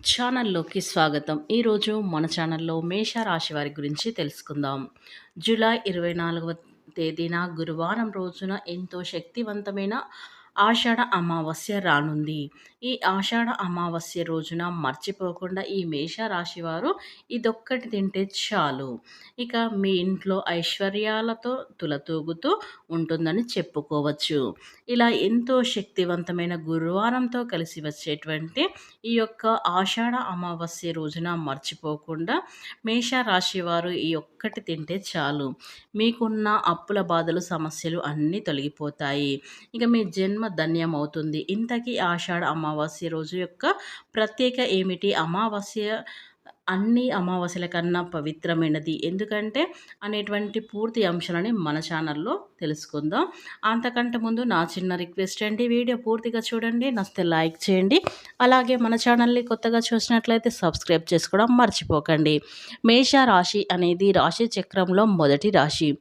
ఛానల్లోకి స్వాగతం. ఈరోజు మన ఛానల్లో మేష రాశి వారి గురించి తెలుసుకుందాం. జూలై ఇరవై నాలుగవ తేదీన గురువారం రోజున ఎంతో శక్తివంతమైన ఆషాఢ అమావాస్య రానుంది. ఈ ఆషాఢ అమావాస్య రోజున మర్చిపోకుండా ఈ మేషరాశి వారు ఇదొక్కటి తింటే చాలు. ఇక మీ ఇంట్లో ఐశ్వర్యాలతో తులతూగుతూ ఉంటుందని చెప్పుకోవచ్చు. ఇలా ఎంతో శక్తివంతమైన గురువారంతో కలిసి వచ్చేటువంటి ఈ యొక్క ఆషాఢ అమావాస్య రోజున మర్చిపోకుండా మేషరాశి వారు ఈ ఒక్కటి తింటే చాలు. మీకున్న అప్పుల బాధలు సమస్యలు అన్నీ తొలగిపోతాయి. ఇక మీ జన్మ ధన్యం అవుతుంది ఇంతకీ ఆషాఢ అమావాస్య రోజు యొక్క ప్రత్యేక ఏమిటి? అమావాస్య అన్ని అమావాస్యల కన్నా పవిత్రమైనది. ఎందుకంటే అనేటువంటి పూర్తి అంశాలని మన ఛానల్లో తెలుసుకుందాం. అంతకంటే ముందు నా చిన్న రిక్వెస్ట్ అండి వీడియో పూర్తిగా చూడండి నస్తే లైక్ చేయండి. అలాగే మన ఛానల్ని కొత్తగా చూసినట్లయితే సబ్స్క్రైబ్ చేసుకోవడం మర్చిపోకండి. మేష రాశి అనేది రాశి చక్రంలో మొదటి రాశి.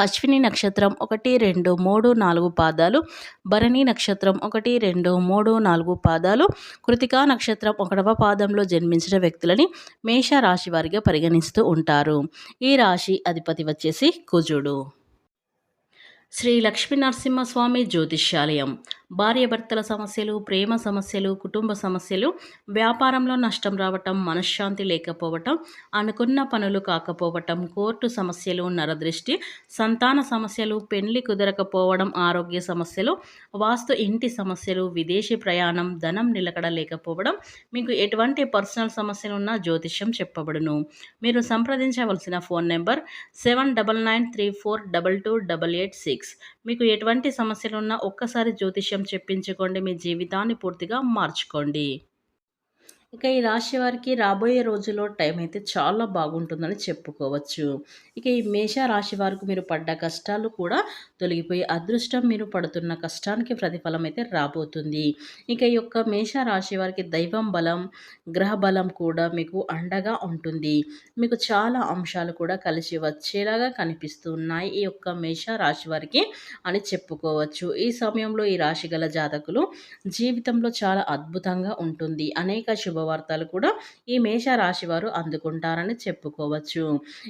అశ్విని నక్షత్రం ఒకటి రెండు మూడు నాలుగు పాదాలు భరణి నక్షత్రం ఒకటి రెండు మూడు నాలుగు పాదాలు కృతికా నక్షత్రం ఒకటవ పాదంలో జన్మించిన వ్యక్తులని మేష రాశి వారిగా పరిగణిస్తూ ఉంటారు. ఈ రాశి అధిపతి వచ్చేసి కుజుడు. శ్రీ లక్ష్మీ నరసింహస్వామి జ్యోతిష్యాలయం. భార్యాభర్తల సమస్యలు ప్రేమ సమస్యలు కుటుంబ సమస్యలు వ్యాపారంలో నష్టం రావటం మనశ్శాంతి లేకపోవటం అనుకున్న పనులు కాకపోవటం కోర్టు సమస్యలు నరదృష్టి సంతాన సమస్యలు పెళ్ళి కుదరకపోవడం ఆరోగ్య సమస్యలు వాస్తు ఇంటి సమస్యలు విదేశీ ప్రయాణం ధనం నిలకడ లేకపోవడం మీకు ఎటువంటి పర్సనల్ సమస్యలు ఉన్నా జ్యోతిష్యం చెప్పబడును. మీరు సంప్రదించవలసిన phone number seven double nine three four double two double eight six. మీకు ఎటువంటి సమస్యలున్నా ఒక్కసారి జ్యోతిష్యం చెప్పించుకోండి. మీ జీవితాన్ని పూర్తిగా మార్చుకోండి. ఇక ఈ రాశి వారికి రాబోయే రోజుల్లో టైం అయితే చాలా బాగుంటుందని చెప్పుకోవచ్చు. ఇక ఈ మేష రాశి వారికి మీరు పడ్డ కష్టాలు కూడా తొలగిపోయి అదృష్టం మీరు పడుతున్న కష్టానికి ప్రతిఫలం అయితే రాబోతుంది. ఇక ఈ యొక్క మేష రాశి వారికి దైవం బలం గ్రహ బలం కూడా మీకు అండగా ఉంటుంది. మీకు చాలా అంశాలు కూడా కలిసి వచ్చేలాగా కనిపిస్తున్నాయి ఈ యొక్క మేష రాశి వారికి అని చెప్పుకోవచ్చు. ఈ సమయంలో ఈ రాశి గల జాతకులు జీవితంలో చాలా అద్భుతంగా ఉంటుంది. అనేక శుభ శుభవార్తలు కూడా ఈ మేష రాశి వారు అందుకుంటారని చెప్పుకోవచ్చు.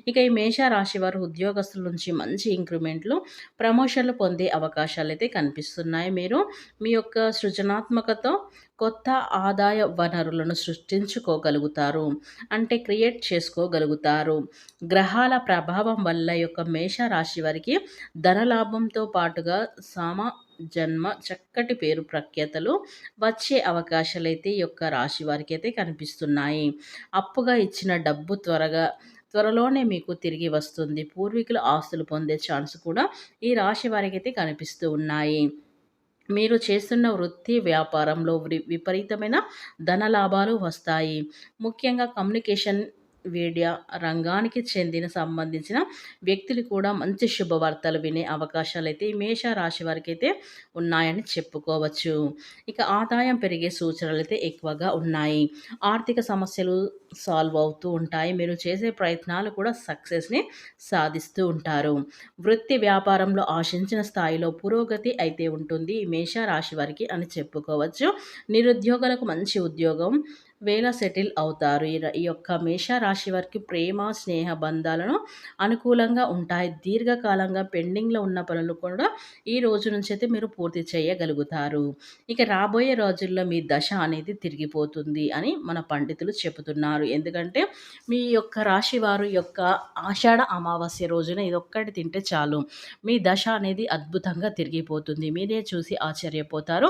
ఇక ఈ మేష రాశి వారు ఉద్యోగస్తుల నుంచి మంచి ఇంక్రిమెంట్లు ప్రమోషన్లు పొందే అవకాశాలు అయితే కనిపిస్తున్నాయి. మీరు మీ యొక్క సృజనాత్మకతో కొత్త ఆదాయ వనరులను సృష్టించుకోగలుగుతారు. అంటే క్రియేట్ చేసుకోగలుగుతారు. గ్రహాల ప్రభావం వల్ల యొక్క మేష రాశి వారికి ధనలాభంతో పాటుగా సామా జన్మ చక్కటి పేరు ప్రఖ్యాతలు వచ్చే అవకాశాలు అయితే ఈ యొక్క రాశి వారికి అయితే కనిపిస్తున్నాయి. అప్పుగా ఇచ్చిన డబ్బు త్వరగా త్వరలోనే మీకు తిరిగి వస్తుంది. పూర్వీకుల ఆస్తులు పొందే ఛాన్స్ కూడా ఈ రాశి వారికి అయితే కనిపిస్తూ ఉన్నాయి. మీరు చేస్తున్న వృత్తి వ్యాపారంలో విపరీతమైన ధన లాభాలు వస్తాయి. ముఖ్యంగా కమ్యూనికేషన్ మీడియా రంగానికి చెందిన సంబంధించిన వ్యక్తులు కూడా మంచి శుభవార్తలు వినే అవకాశాలు అయితే మేష రాశి వారికి అయితే ఉన్నాయని చెప్పుకోవచ్చు. ఇక ఆదాయం పెరిగే సూచనలు అయితే ఎక్కువగా ఉన్నాయి. ఆర్థిక సమస్యలు సాల్వ్ అవుతూ ఉంటాయి. మీరు చేసే ప్రయత్నాలు కూడా సక్సెస్ని సాధిస్తూ ఉంటారు. వృత్తి వ్యాపారంలో ఆశించిన స్థాయిలో పురోగతి అయితే ఉంటుంది మేష రాశి వారికి అని చెప్పుకోవచ్చు. నిరుద్యోగులకు మంచి ఉద్యోగం వేల సెటిల్ అవుతారు. ఈ యొక్క మేషరాశి వారికి ప్రేమ స్నేహ బంధాలను అనుకూలంగా ఉంటాయి. దీర్ఘకాలంగా పెండింగ్లో ఉన్న పనులు కూడా ఈ రోజు నుంచి అయితే మీరు పూర్తి చేయగలుగుతారు. ఇక రాబోయే రోజుల్లో మీ దశ అనేది తిరిగిపోతుంది అని మన పండితులు చెబుతున్నారు. ఎందుకంటే మీ యొక్క రాశి వారు యొక్క ఆషాఢ అమావాస్య రోజున ఇదొక్కటి తింటే చాలు. మీ దశ అనేది అద్భుతంగా తిరిగిపోతుంది. మీరే చూసి ఆశ్చర్యపోతారు.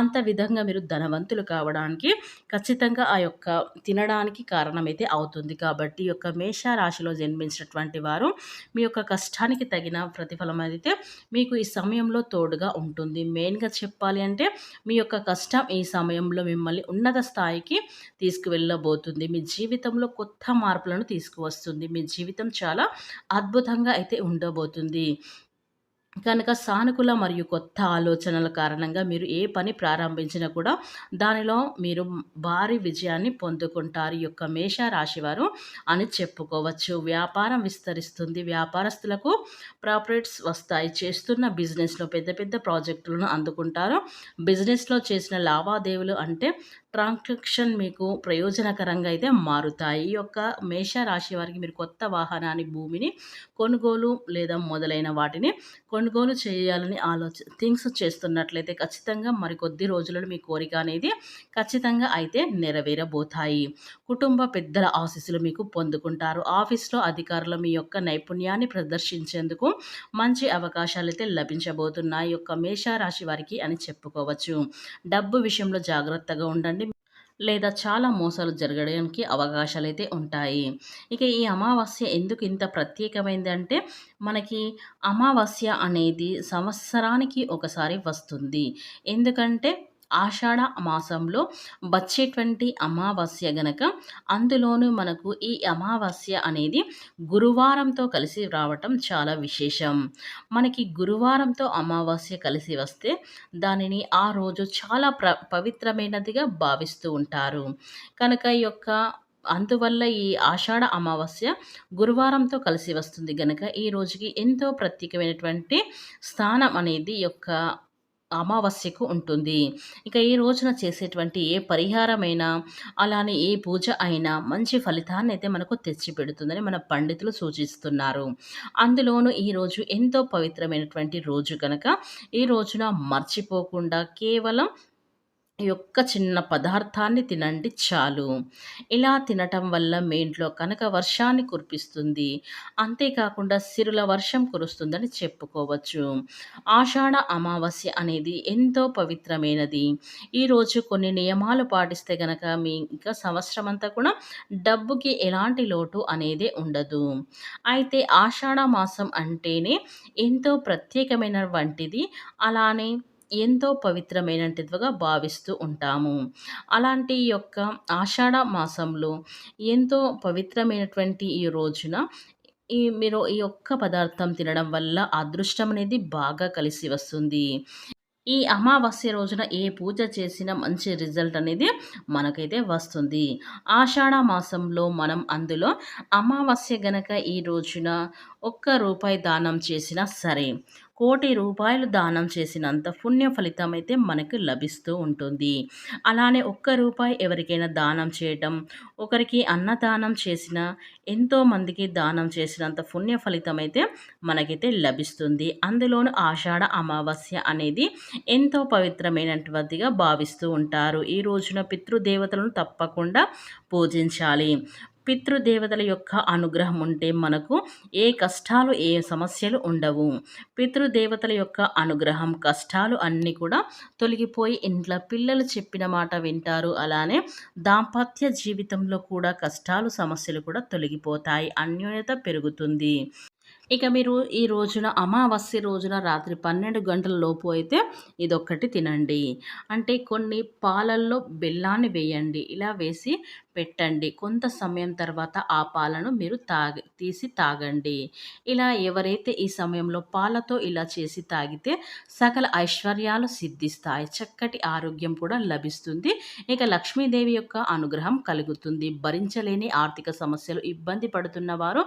అంత విధంగా మీరు ధనవంతులు కావడానికి ఖచ్చితంగా ఆ యొక్క తినడానికి కారణమైతే అవుతుంది. కాబట్టి ఈ యొక్క మేష రాశిలో జన్మించినటువంటి వారు మీ యొక్క కష్టానికి తగిన ప్రతిఫలం అయితే మీకు ఈ సమయంలో తోడుగా ఉంటుంది. మెయిన్గా చెప్పాలి అంటే మీ యొక్క కష్టం ఈ సమయంలో మిమ్మల్ని ఉన్నత స్థాయికి తీసుకువెళ్ళబోతుంది. మీ జీవితంలో కొత్త మార్పులను తీసుకువస్తుంది. మీ జీవితం చాలా అద్భుతంగా అయితే ఉండబోతుంది. కనుక సానుకూల మరియు కొత్త ఆలోచనల కారణంగా మీరు ఏ పని ప్రారంభించినా కూడా దానిలో మీరు భారీ విజయాన్ని పొందుకుంటారు. ఈ యొక్క మేష రాశివారు అని చెప్పుకోవచ్చు. వ్యాపారం విస్తరిస్తుంది. వ్యాపారస్తులకు ప్రాఫిట్స్ వస్తాయి. చేస్తున్న బిజినెస్లో పెద్ద పెద్ద ప్రాజెక్టులను అందుకుంటారు. బిజినెస్లో చేసిన లావాదేవీలు అంటే ట్రాన్సాక్షన్ మీకు ప్రయోజనకరంగా అయితే మారుతాయి. ఈ యొక్క మేషరాశి వారికి మీరు కొత్త వాహనాన్ని భూమిని కొనుగోలు లేదా మొదలైన వాటిని కొనుగోలు చేయాలని ఆలోచన థింగ్స్ చేస్తున్నట్లయితే ఖచ్చితంగా మరికొద్ది రోజులలో మీ కోరిక అనేది ఖచ్చితంగా అయితే నెరవేరబోతాయి. కుటుంబ పెద్దల ఆశీస్సులు మీకు పొందుకుంటారు. ఆఫీస్లో అధికారులు మీ యొక్క నైపుణ్యాన్ని ప్రదర్శించేందుకు మంచి అవకాశాలు అయితే లభించబోతున్నాయి. యొక్క మేషరాశి వారికి అని చెప్పుకోవచ్చు. డబ్బు విషయంలో జాగ్రత్తగా ఉండండి. లేదా చాలా మోసాలు జరగడానికి అవకాశాలు అయితే ఉంటాయి. ఇక ఈ అమావాస్య ఎందుకు ఇంత ప్రత్యేకమైంది అంటే మనకి అమావాస్య అనేది సంవత్సరానికి ఒకసారి వస్తుంది. ఎందుకంటే ఆషాఢ మాసంలో వచ్చేటువంటి అమావాస్య గనక అందులోనూ మనకు ఈ అమావాస్య అనేది గురువారంతో కలిసి రావటం చాలా విశేషం. మనకి గురువారంతో అమావాస్య కలిసి వస్తే దానిని ఆ రోజు చాలా ప్ర పవిత్రమైనదిగా భావిస్తూ ఉంటారు. కనుక ఈ యొక్క అందువల్ల ఈ ఆషాఢ అమావాస్య గురువారంతో కలిసి వస్తుంది గనక ఈ రోజుకి ఎంతో ప్రత్యేకమైనటువంటి స్థానం అనేది యొక్క అమావాస్యకు ఉంటుంది. ఇక ఈ రోజున చేసేటువంటి ఏ పరిహారమైనా అలానే ఏ పూజ అయినా మంచి ఫలితాన్ని అయితే మనకు తెచ్చిపెడుతుందని మన పండితులు సూచిస్తున్నారు. అందులోనూ ఈరోజు ఎంతో పవిత్రమైనటువంటి రోజు కనుక ఈ రోజున మర్చిపోకుండా కేవలం యొక్క చిన్న పదార్థాన్ని తినండి చాలు. ఇలా తినటం వల్ల మీ ఇంట్లో కనుక వర్షాన్ని కురిపిస్తుంది. అంతేకాకుండా సిరుల వర్షం కురుస్తుందని చెప్పుకోవచ్చు. ఆషాఢ అమావాస్య అనేది ఎంతో పవిత్రమైనది. ఈరోజు కొన్ని నియమాలు పాటిస్తే గనక మీ ఇంకా సంవత్సరం అంతా కూడా డబ్బుకి ఎలాంటి లోటు అనేది ఉండదు. అయితే ఆషాఢ మాసం అంటేనే ఎంతో ప్రత్యేకమైన వంటిది. అలానే ఎంతో పవిత్రమైనటిదిగా భావిస్తూ ఉంటాము. అలాంటి యొక్క ఆషాఢ మాసంలో ఎంతో పవిత్రమైనటువంటి ఈ రోజున ఈ మీరు ఈ ఒక్క పదార్థం తినడం వల్ల అదృష్టం అనేది బాగా కలిసి వస్తుంది. ఈ అమావాస్య రోజున ఏ పూజ చేసినా మంచి రిజల్ట్ అనేది మనకైతే వస్తుంది. ఆషాఢ మాసంలో మనం అందులో అమావాస్య గనక ఈ రోజున ఒక్క రూపాయి దానం చేసినా సరే కోటి రూపాయలు దానం చేసినంత పుణ్య ఫలితం అయితే మనకు లభిస్తూ ఉంటుంది. అలానే ఒక్క రూపాయి ఎవరికైనా దానం చేయటం ఒకరికి అన్నదానం చేసిన ఎంతో మందికి దానం చేసినంత పుణ్య ఫలితం అయితే మనకైతే లభిస్తుంది. అందులోనూ ఆషాఢ అమావాస్య అనేది ఎంతో పవిత్రమైనటువంటిగా భావిస్తూ ఉంటారు. ఈ రోజున పితృదేవతలను తప్పకుండా పూజించాలి. పితృదేవతల యొక్క అనుగ్రహం ఉంటే మనకు ఏ కష్టాలు ఏ సమస్యలు ఉండవు. పితృదేవతల యొక్క అనుగ్రహం కష్టాలు అన్నీ కూడా తొలగిపోయి ఇంట్లో పిల్లలు చెప్పిన మాట వింటారు. అలానే దాంపత్య జీవితంలో కూడా కష్టాలు సమస్యలు కూడా తొలగిపోతాయి. అన్యోన్యత పెరుగుతుంది. ఇక మీరు ఈ రోజున అమావాస్య రోజున రాత్రి పన్నెండు గంటల లోపు అయితే ఇదొక్కటి తినండి. అంటే కొన్ని పాలల్లో బెల్లాన్ని వేయండి. ఇలా వేసి పెట్టండి. కొంత సమయం తర్వాత ఆ పాలను మీరు తాగి తీసి తాగండి. ఇలా ఎవరైతే ఈ సమయంలో పాలతో ఇలా చేసి తాగితే సకల ఐశ్వర్యాలు సిద్ధిస్తాయి. చక్కటి ఆరోగ్యం కూడా లభిస్తుంది. ఇక లక్ష్మీదేవి యొక్క అనుగ్రహం కలుగుతుంది. భరించలేని ఆర్థిక సమస్యలు ఇబ్బంది పడుతున్న వారు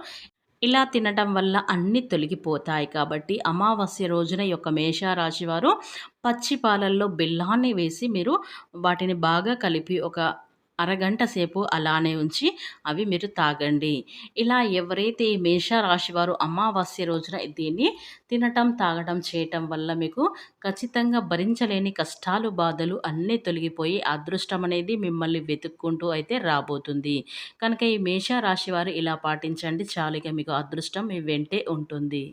ఇలా తినటం వల్ల అన్నీ తొలగిపోతాయి కాబట్టి అమావాస్య రోజున యొక్క మేషరాశి వారు పచ్చి పాలల్లో బెల్లాన్ని వేసి మీరు వాటిని బాగా కలిపి ఒక అరగంట సేపు అలానే ఉంచి అవి మీరు తాగండి. ఇలా ఎవరైతే ఈ మేషరాశి వారు అమావాస్య రోజున దీన్ని తినటం తాగటం చేయటం వల్ల మీకు ఖచ్చితంగా భరించలేని కష్టాలు బాధలు అన్నీ తొలగిపోయి అదృష్టం అనేది మిమ్మల్ని వెతుక్కుంటూ అయితే రాబోతుంది. కనుక ఈ మేషరాశి వారు ఇలా పాటించండి. చాలుగా మీకు అదృష్టం మీ వెంటే ఉంటుంది.